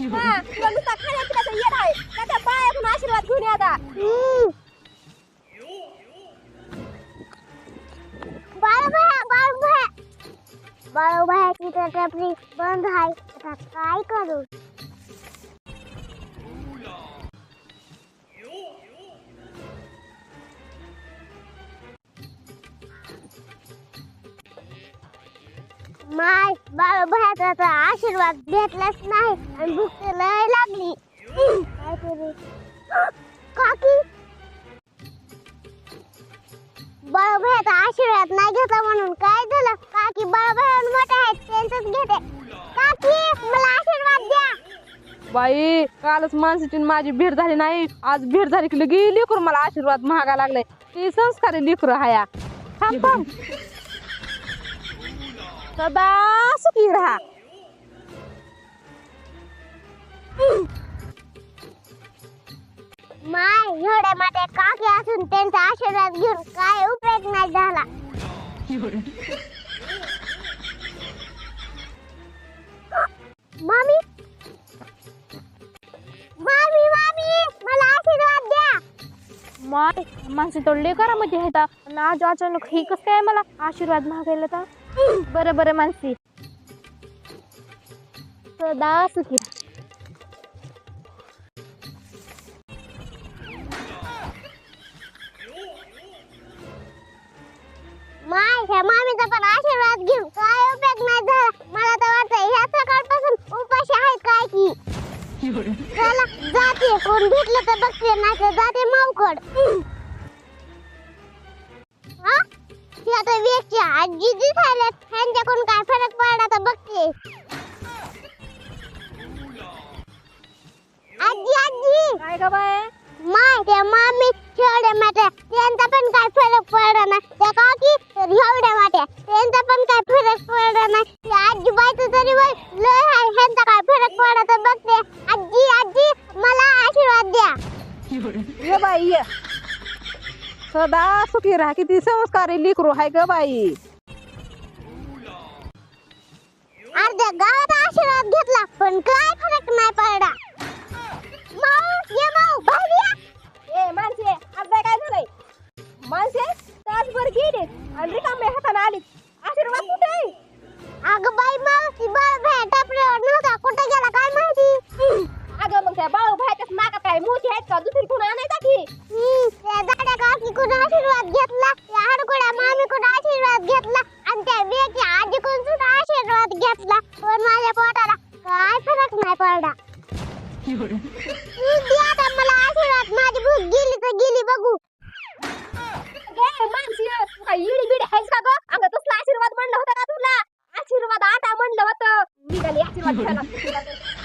तुला नुसता खाण्या पिण्याचं येत आहे त्याच्या बायाकडून आशीर्वाद घेऊन ये आता बाळ बाया बाळ बाया बाळ बाया की तर बंद आहे आता काय करू माय बाळूबायाचा तर आशीर्वाद घेतलाच नाही आणि भूक लय लागली. काय करू काकी. बाळूबायाचा आशीर्वाद नाही घेतला म्हणून काय झालं? काकी बाळूबाया मोठे आहेत त्यांचंच घेते. काकी मला आशीर्वाद द्या. बाई कालच माणसाची आणि माझी भेट झाली नाही. आज भेट झाली की लगी लेकरू मला आशीर्वाद महागा लागलाय. ती संस्कारी लेकरू हाया. थांब थांब. सदा सुखी राहा माय एवढे मोठे काकी असून त्यांचा आशीर्वाद घेऊन काय उपयोग नाही झाला. माय माणसं तोडले करामध्ये आहेत आणि आज अचानक हे कसं काय मला आशीर्वाद मागायला तर? बरं बरं मानसी. सदा सुखी माय ह्या मामीचा पण आशीर्वाद घेऊन काय उपयोग नाही झाला मला तर वाटतं ह्या सकाळपासून उपाशी आहेत काय की चला जाते. कोण भेटलं तर बघते नाही तर जाते मावकड हा? ती आता व्यक्ती आजी दिसायला ह्यांच्याकडून काय फरक पडला तर बघते. आजी आजी. काय का बाय माय त्या मामी एवढ्या त्या आजीबाईचं तरी वय लय आहे ह्यांचा काय फरक पडला तर बघते. आजी आजी मला आशीर्वाद द्या. ये बाई ये. सदा सुखी राहा किती संस्कारी लेकरू हाय ग बाई. अर्ध्या गावात आशीर्वाद घेतला पण काय फरक नाही पडला. माऊ ये माऊ या. ए माणसे आज काय झालंय? माणसे तासभर गेले आणि रिकामे हाताने आली. आशीर्वाद कुठे आहे? अगं बाई मला ती बाळ भेटा प्रेम नव्हता कुठे गेला काय माहिती अगं मग त्या बाळ भेटत नाका काय मोठी आहेत का दुसरी कोण आणायचा की त्या जाड्या काकी कोण आशीर्वाद घेतला त्या हडकुड्या मामी कोण आशीर्वाद घेतला आणि त्या बेकी आजी कोण सुद्धा आशीर्वाद घेतला पण माझ्या पोटाला काय फरक नाही पडला आता मला आशीर्वाद माझी भूक गेली तर गेली बघू माणसी इडी बिडी आहेस का ग अगं तसला आशीर्वाद म्हणला होता का तुला आशीर्वाद आटा म्हणलं होतं निघाली आशीर्वाद